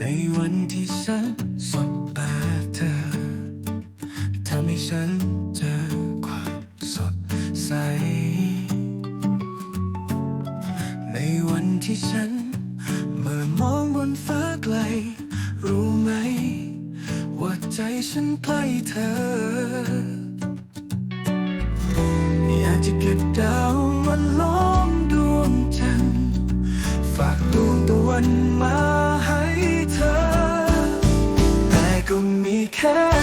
ในวันที่ฉันสบตาเธอทำให้ฉันเจอความสดใส ในวันที่ฉัน เมื่อมองบนฟ้าไกล รู้ไหม ว่าใจฉันใกล้เธออยากจะเก็บดาว her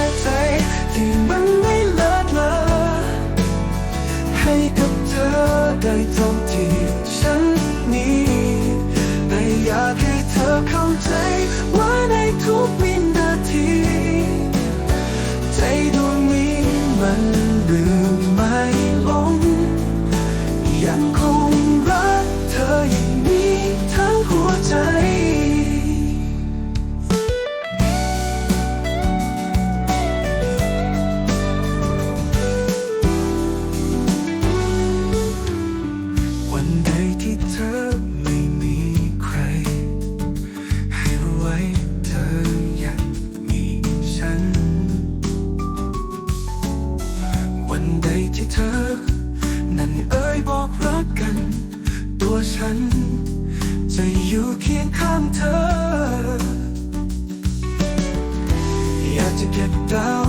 ฉัน จะอยู่เคียงข้างเธอ อยากจะเก็บดาว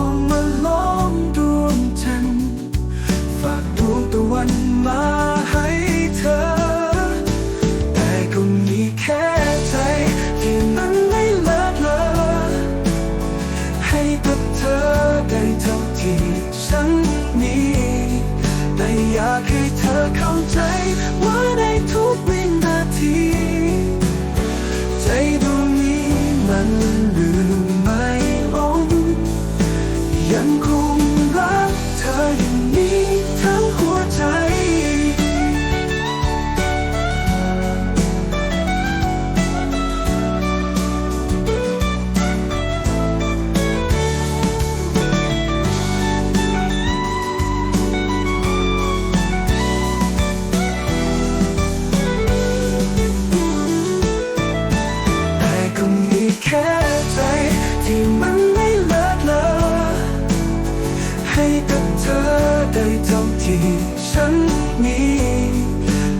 ที่ฉันมี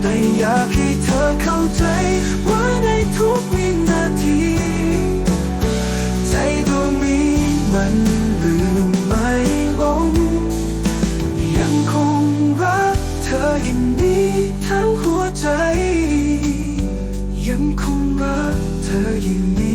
แต่อยากให้เธอเข้าใจว่าในทุกวินาที ใจดวงนี้มันลืมไม่ลงยังคงรักเธออย่างนี้ทั้งหัวใจ ยังคงรักเธออย่างนี้